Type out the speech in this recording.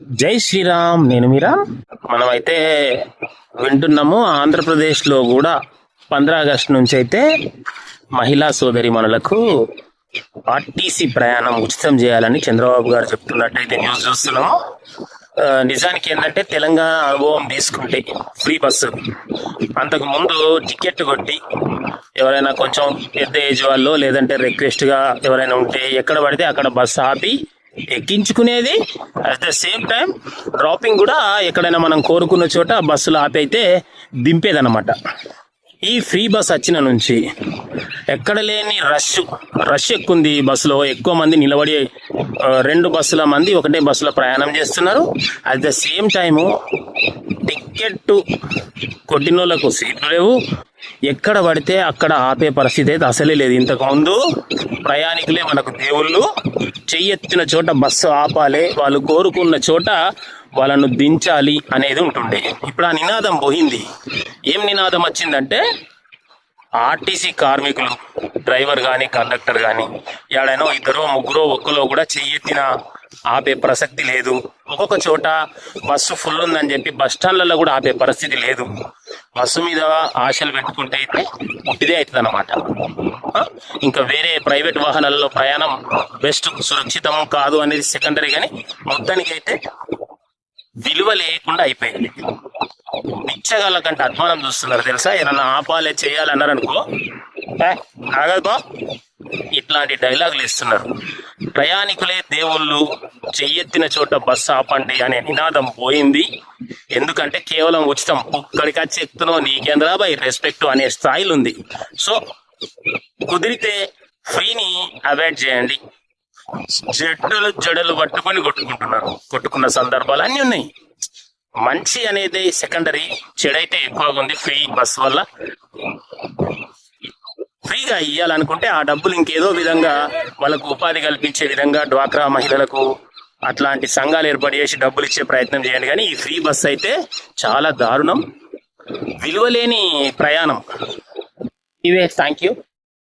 జై శ్రీరామ్ నేను మీరా? మనమైతే వింటున్నాము ఆంధ్రప్రదేశ్లో కూడా పంద్రా ఆగస్టు నుంచి అయితే మహిళా సోదరి మనలకు ఆర్టీసీ ప్రయాణం ఉచితం చేయాలని చంద్రబాబు గారు చెప్తున్నట్టయితే న్యూస్ చూస్తున్నాము. నిజానికి ఏంటంటే తెలంగాణ అనుభవం తీసుకుంటే ఫ్రీ బస్సు. అంతకు ముందు టికెట్ కొట్టి ఎవరైనా కొంచెం పెద్ద ఏజ్ వాళ్ళు లేదంటే రిక్వెస్ట్గా ఎవరైనా ఉంటే ఎక్కడ పడితే అక్కడ బస్సు ఆపి ఎక్కించుకునేది. At the same time dropping కూడా ఎక్కడైనా మనం కోరుకున్న చోట బస్సులు ఆపైతే అయితే దింపేదన్నమాట. ఈ ఫ్రీ బస్ వచ్చిన నుంచి ఎక్కడ లేని రష్ రష్ ఎక్కువ ఉంది బస్సులో. ఎక్కువ మంది నిలబడి రెండు బస్సుల మంది ఒకటే బస్సులో ప్రయాణం చేస్తున్నారు. At the same time ticket కొట్టిన వాళ్ళకు సీట్లు లేవు. ఎక్కడ పడితే అక్కడ ఆపే పరిస్థితి అయితే అసలే లేదు. ఇంతకు ముందు ప్రయాణికులే మనకు దేవుళ్ళు. చెయ్యెత్తిన చోట బస్సు ఆపాలి వాళ్ళు కోరుకున్న చోట వాళ్ళను దించాలి అనేది ఉంటుండే. ఇప్పుడు ఆ నినాదం పోయింది. ఏం నినాదం వచ్చిందంటే ఆర్టీసీ కార్మికులు డ్రైవర్ కానీ కండక్టర్ కానీ ఎవడైనా ఇద్దరో ముగ్గురో ఒక్కలో కూడా చెయ్యెత్తిన ఆపే ప్రసక్తి లేదు. ఒక్కొక్క చోట బస్సు ఫుల్ ఉందని చెప్పి బస్ స్టాండ్లలో కూడా ఆపే పరిస్థితి లేదు. బస్సు మీద ఆశలు పెట్టుకుంటే అయితే పుట్టిదే అవుతుంది అనమాట ఇంకా వేరే ప్రైవేట్ వాహనాలలో ప్రయాణం బెస్ట్ సురక్షితం కాదు అనేది సెకండరీ కానీ మొత్తానికి అయితే విలువ లేకుండా అయిపోయింది. నిచ్చగల కంటే అధ్వానం చూస్తున్నారు తెలుసా? ఏదన్నా ఆపాలే చేయాలన్నారనుకో ఆగదు ఇట్లాంటి డైలాగులు ఇస్తున్నారు. ప్రయాణికులే దేవుళ్ళు చెయ్యెత్తిన చోట బస్సు ఆపండి అనే నినాదం పోయింది. ఎందుకంటే కేవలం ఉచితం ఇక్కడికి వచ్చి ఎక్కుతున్నావు నీకేంద్రా బై రెస్పెక్ట్ అనే స్థాయిలు ఉంది. సో కుదిరితే ఫ్రీని అవాయిడ్ చేయండి. జడ్డలు జడలు పట్టుకొని కొట్టుకుంటున్నారు. కొట్టుకున్న సందర్భాలు అన్ని ఉన్నాయి. మంచి అనేది సెకండరీ చెడైతే ఎక్కువగా ఉంది. ఫ్రీ బస్ వల్ల ఫ్రీగా ఇవ్వాలనుకుంటే ఆ డబ్బులు ఇంకేదో విధంగా వాళ్ళకు ఉపాధి కల్పించే విధంగా డ్వాక్రా మహిళలకు అట్లాంటి సంఘాలు ఏర్పాటు చేసి డబ్బులు ఇచ్చే ప్రయత్నం చేయండి. కానీ ఈ ఫ్రీ బస్ అయితే చాలా దారుణం. విలువలేని ప్రయాణం. ఇవే థ్యాంక్ యూ